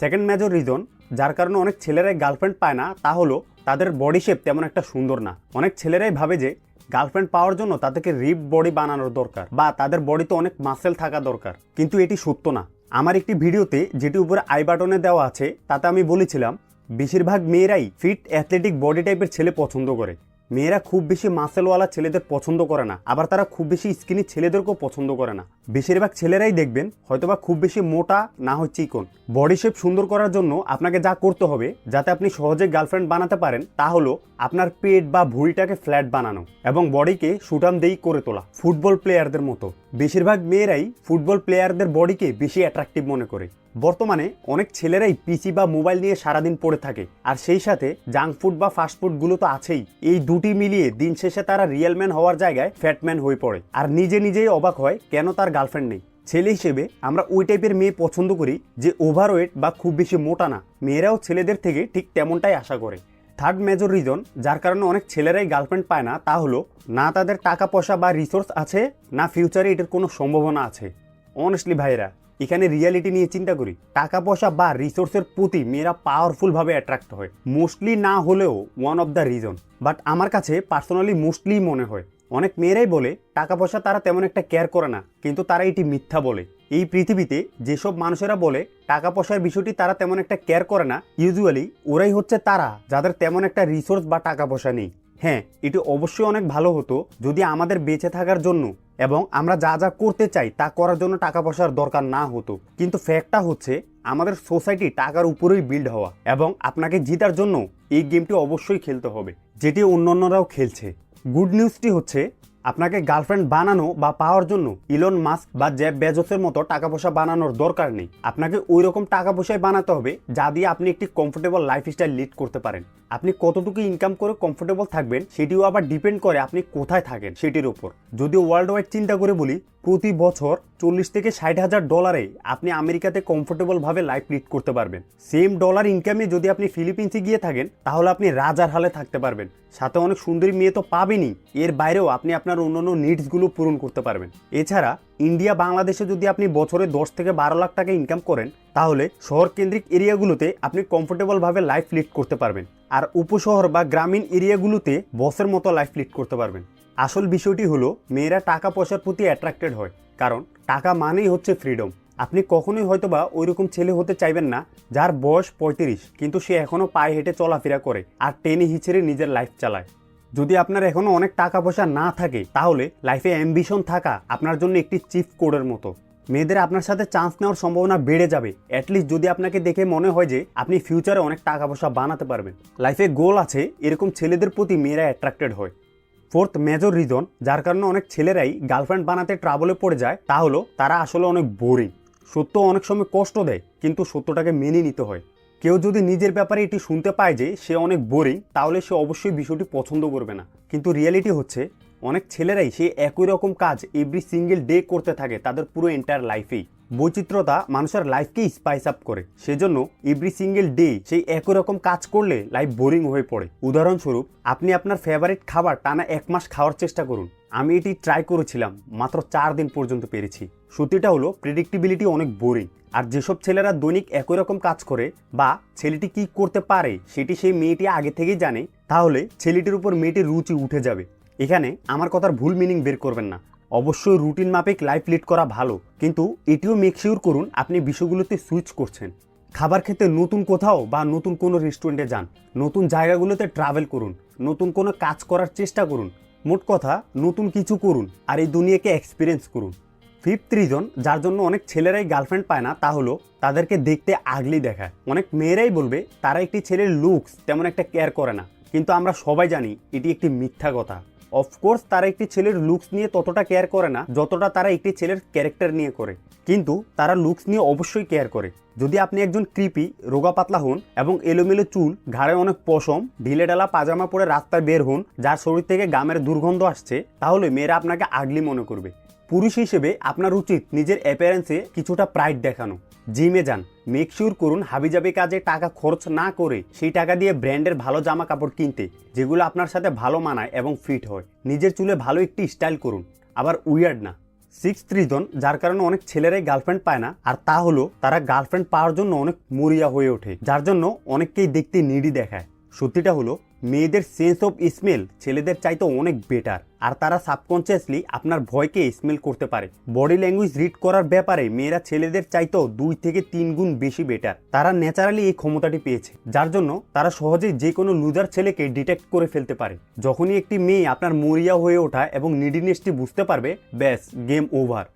Second major reason যার কারণে অনেক ছেলেরাই গার্লফ্রেন্ড পায় না, তা হলো তাদের বডি শেপ তেমন একটা সুন্দর না। অনেক ছেলেরাই ভাবে যে গার্লফ্রেন্ড পাওয়ার জন্য তাদেরকে রিপ বডি বানানোর দরকার বা তাদের বডিতে অনেক মাসেল থাকা দরকার। কিন্তু এটি সত্য না। আমার একটি ভিডিওতে যেটি উপরে আই বাটনে দেওয়া আছে, তাতে আমি বলেছিলাম, বেশিরভাগ মেয়েরাই ফিট অ্যাথলেটিক বডি টাইপের ছেলে পছন্দ করে। মেয়েরা খুব বেশি মাসেলওয়ালা ছেলেদের পছন্দ করে না। আবার তারা খুব বেশি স্কিনি ছেলেদেরকেও পছন্দ করে না। বেশিরভাগ ছেলেরাই দেখবেন হয়তোবা খুব বেশি মোটা না হয় চিকন। বডি শেপ সুন্দর করার জন্য আপনাকে যা করতে হবে, যাতে আপনি সহজে গার্লফ্রেন্ড বানাতে পারেন, তা হলো আপনার পেট বা ভুঁড়িটাকে ফ্ল্যাট বানানো এবং বডিকে সুটাম দেই করে তোলা ফুটবল প্লেয়ারদের মতো। বেশিরভাগ মেয়েরাই ফুটবল প্লেয়ারদের বডিকে বেশি অ্যাট্রাকটিভ মনে করে। বর্তমানে অনেক ছেলেরাই পিসি বা মোবাইল নিয়ে সারাদিন পড়ে থাকে। আর সেই সাথে জাঙ্ক ফুড বা ফাস্ট ফুডগুলো তো আছেই। এই দুটি মিলিয়ে দিন শেষে তারা রিয়েল ম্যান হওয়ার জায়গায় ফ্যাটম্যান হয়ে পড়ে। আর নিজে নিজেই অবাক হয় কেন তার গার্লফ্রেন্ড নেই। ছেলে হিসেবে আমরা ওই টাইপের মেয়ে পছন্দ করি যে ওভারওয়েট বা খুব বেশি মোটা না। মেয়েরাও ছেলেদের থেকে ঠিক তেমনটাই আশা করে। থার্ড মেজর রিজন যার কারণে অনেক ছেলেরাই গার্লফ্রেন্ড পায় না তা হলো না তাদের টাকা পয়সা বা রিসোর্স আছে, না ফিউচারে এটার কোনো সম্ভাবনা আছে। অনেস্টলি ভাইরা এখানে রিয়ালিটি নিয়ে চিন্তা করি। টাকা পয়সা বা রিসোর্সের প্রতি মেয়েরা পাওয়ারফুলভাবে অ্যাট্রাক্ট হয়। মোস্টলি না হলেও one of the reason but আমার কাছে পার্সোনালি মোস্টলি মনে হয়। অনেক মেয়েরাই বলে টাকা পয়সা তারা তেমন একটা কেয়ার করে না, কিন্তু তারা এটি মিথ্যা বলে। এই পৃথিবীতে যেসব মানুষেরা বলে টাকা পয়সার বিষয়টি তারা তেমন একটা কেয়ার করে না ইউজুয়ালি ওরাই হচ্ছে তারা, যাদের তেমন একটা রিসোর্স বা টাকা পয়সা নেই। হ্যাঁ এটি অবশ্যই অনেক ভালো হতো যদি আমাদের বেঁচে থাকার জন্য এবং আমরা যা যা করতে চাই তা করার জন্য টাকা পয়সার দরকার না হতো। কিন্তু ফ্যাক্টটা হচ্ছে আমাদের সোসাইটি টাকার উপরেই বিল্ড হওয়া এবং আপনাকে জিতার জন্য এই গেমটি অবশ্যই খেলতে হবে, যেটি অন্যান্যরাও খেলছে। গুড নিউজটি হচ্ছে আপনাকে গার্লফ্রেন্ড বানানো বা পাওয়ার জন্য ইলন মাস্ক বা জ্যাব বেজসের মতো টাকা পয়সা বানানোর দরকার নেই। আপনাকে ওই রকম টাকা পয়সায় বানাতে হবে যা দিয়ে আপনি একটি কমফোর্টেবল লাইফস্টাইল লিড করতে পারেন। আপনি কতটুকু ইনকাম করে কমফোর্টেবল থাকবেন, সেটিও আবার ডিপেন্ড করে আপনি কোথায় থাকেন সেটির উপর। যদি ওয়ার্ল্ড ওয়াইড চিন্তা করে বলি প্রতি বছর চল্লিশ থেকে ষাট হাজার ডলারে আপনি আমেরিকাতে কমফোর্টেবলভাবে লাইফ লিড করতে পারবেন। সেম ডলার ইনকামে যদি আপনি ফিলিপিন্সে গিয়ে থাকেন, তাহলে আপনি রাজার হালে থাকতে পারবেন। সাথে অনেক সুন্দরী মেয়ে তো পাবেনই। এর বাইরেও আপনি আপনার অন্যান্য নিডসগুলো পূরণ করতে পারবেন। এছাড়া ইন্ডিয়া, বাংলাদেশে যদি আপনি বছরে দশ থেকে বারো লাখ টাকা ইনকাম করেন, তাহলে শহর কেন্দ্রিক এরিয়াগুলোতে আপনি কমফোর্টেবলভাবে লাইফ লিড করতে পারবেন। আর উপশহর বা গ্রামীণ এরিয়াগুলোতে বসের মতো লাইফ লিড করতে পারবেন। আসল বিষয়টি হলো, মেয়েরা টাকা পয়সার প্রতি অ্যাট্রাক্টেড হয়। কারণ, টাকা মানেই হচ্ছে ফ্রিডম আপনি কখনোই হয়তোবা ওই রকম ছেলে হতে চাইবেন না, যার বয়স পঁয়ত্রিশ, কিন্তু সে এখনও পায়ে হেঁটে চলাফেরা করে আর টেনে হিচড়ে নিজের লাইফ চালায়। যদি আপনার এখনও অনেক টাকা পয়সা না থাকে, তাহলে লাইফে অ্যাম্বিশন থাকা আপনার জন্য একটি চিফ কোডের মতো। মেয়েদের আপনার সাথে চান্স নেওয়ার সম্ভাবনা বেড়ে যাবে। অ্যাটলিস্ট যদি আপনাকে দেখে মনে হয় যে, আপনি ফিউচারে অনেক টাকা পয়সা বানাতে পারবেন। লাইফে গোল আছে, এরকম ছেলেদের প্রতি মেয়েরা অ্যাট্রাক্টেড হয়। ফোর্থ মেজর রিজন, যার কারণে অনেক ছেলেরাই গার্লফ্রেন্ড বানাতে ট্রাবলে পড়ে যায়, তা হলো তারা আসলে অনেক বোরিং সত্য অনেক সময় কষ্ট দেয়, কিন্তু সত্যটাকে মেনে নিতে হয়। কেউ যদি নিজের ব্যাপারে এটি শুনতে পায় যে সে অনেক বোরিং তাহলে সে অবশ্যই বিষয়টি পছন্দ করবে না। কিন্তু রিয়েলিটি হচ্ছে, অনেক ছেলেরাই সে একই রকম কাজ এভরি সিঙ্গেল ডে করতে থাকে, তাদের পুরো এন্টায়ার লাইফেই বৈচিত্রতা মানুষের লাইফকেই স্পাইস আপ করে। সেজন্য এভরি সিঙ্গেল ডে সেই একই রকম কাজ করলে লাইফ বোরিং হয়ে পড়ে। উদাহরণস্বরূপ, আপনি আপনার ফেভারিট খাবার টানা এক মাস খাওয়ার চেষ্টা করুন। আমি এটি ট্রাই করেছিলাম, মাত্র চার দিন পর্যন্ত পেরেছি। সত্যিটা হলো প্রেডিক্টিবিলিটি অনেক বোরিং আর যেসব ছেলেরা দৈনিক একই রকম কাজ করে বা ছেলেটি কি করতে পারে সেটি সেই মেয়েটি আগে থেকেই জানে, তাহলে ছেলেটির উপর মেয়েটির রুচি উঠে যাবে। এখানে আমার কথার ভুল মিনিং বের করবেন না। অবশ্যই রুটিন মাফিক লাইফ লিড করা ভালো, কিন্তু এটিও মেক শিওর করুন আপনি বিষয়গুলোতে সুইচ করছেন। খাবার খেতে নতুন কোথাও বা নতুন কোনো রেস্টুরেন্টে যান, নতুন জায়গাগুলোতে ট্রাভেল করুন, নতুন কোনো কাজ করার চেষ্টা করুন, মোট কথা নতুন কিছু করুন আর এই দুনিয়াকে এক্সপিরিয়েন্স করুন। ফিফথ রিজন যার জন্য অনেক ছেলেরাই গার্লফ্রেন্ড পায় না তা হলো তাদেরকে দেখতে আগলি দেখায়। অনেক মেয়েরাই বলবে, তারা একটি ছেলের লুকস তেমন একটা কেয়ার করে না। কিন্তু আমরা সবাই জানি এটি একটি মিথ্যা কথা। অফকোর্স তারা একটি ছেলের লুকস নিয়ে ততটা কেয়ার করে না, যতটা তারা একটি ছেলের ক্যারেক্টার নিয়ে করে। কিন্তু তারা লুকস নিয়ে অবশ্যই কেয়ার করে। যদি আপনি একজন কৃপি রোগা পাতলা হন এবং এলোমেলো চুল, ঘাড়ে অনেক পশম, ঢিলে ডালা পাজামা পরে রাস্তায় বের হন, যার শরীর থেকে গামের দুর্গন্ধ আসছে, তাহলে মেয়েরা আপনাকে আগলি মনে করবে। পুরুষ হিসেবে আপনার উচিত নিজের অ্যাপিয়ারেন্সে কিছুটা প্রাইড দেখানো। জিমে যান। মেক শিওর করুন হাবিজাবি কাজে টাকা খরচ না করে সেই টাকা দিয়ে ব্র্যান্ডের ভালো জামা কাপড় কিনতে, যেগুলো আপনার সাথে ভালো মানায় এবং ফিট হয়। নিজের চুলে ভালো একটি স্টাইল করুন। আবার উইয়ার্ড না। সিক্স রিজন যার কারণে অনেক ছেলেরাই গার্লফ্রেন্ড পায় না, আর তা হলো তারা গার্লফ্রেন্ড পাওয়ার জন্য অনেক মরিয়া হয়ে ওঠে, যার জন্য অনেককেই দেখতে নিডি দেখায়। সত্যিটা হলো মেয়েদের সেন্স অফ স্মেল ছেলেদের চাইতে অনেক বেটার আর তারা সাবকনসিয়াসলি আপনার ভয়কে স্মেল করতে পারে। বডি ল্যাঙ্গুয়েজ রিড করার ব্যাপারে মেয়েরা ছেলেদের চাইতেও দুই থেকে তিন গুণ বেশি বেটার তারা ন্যাচারালি এই ক্ষমতাটি পেয়েছে। যার জন্য তারা সহজেই যে কোনো লুজার ছেলেকে ডিটেক্ট করে ফেলতে পারে। যখনই একটি মেয়ে আপনার মরিয়া হয়ে ওঠা এবং নিডিনেসটি বুঝতে পারবে, ব্যাস গেম ওভার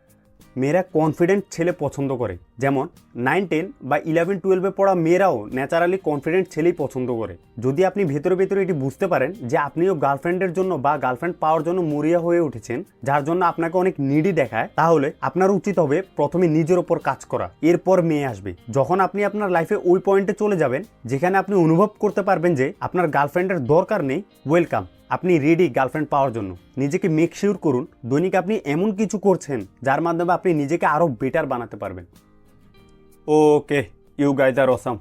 মেয়েরা কনফিডেন্ট ছেলে পছন্দ করে। যেমন নাইন টেন বা ইলেভেন টুয়েলভে পড়া মেয়েরাও ন্যাচারালি কনফিডেন্ট ছেলেই পছন্দ করে। যদি আপনি ভেতরে ভেতরে এটি বুঝতে পারেন যে আপনিও গার্লফ্রেন্ডের জন্য বা গার্লফ্রেন্ড পাওয়ার জন্য মরিয়া হয়ে উঠেছেন, যার জন্য আপনাকে অনেক নিডি দেখায়, তাহলে আপনার উচিত হবে প্রথমে নিজের ওপর কাজ করা, এরপর মেয়ে আসবে। যখন আপনি আপনার লাইফে ওই পয়েন্টে চলে যাবেন, যেখানে আপনি অনুভব করতে পারবেন যে আপনার গার্লফ্রেন্ডের দরকার নেই ওয়েলকাম আপনি রেডি গার্লফ্রেন্ড পাওয়ার জন্য। নিজেকে মেক শিওর করুন, দৈনিক আপনি এমন কিছু করছেন, যার মাধ্যমে আপনি নিজেকে আরও বেটার বানাতে পারবেন। Okay you guys are awesome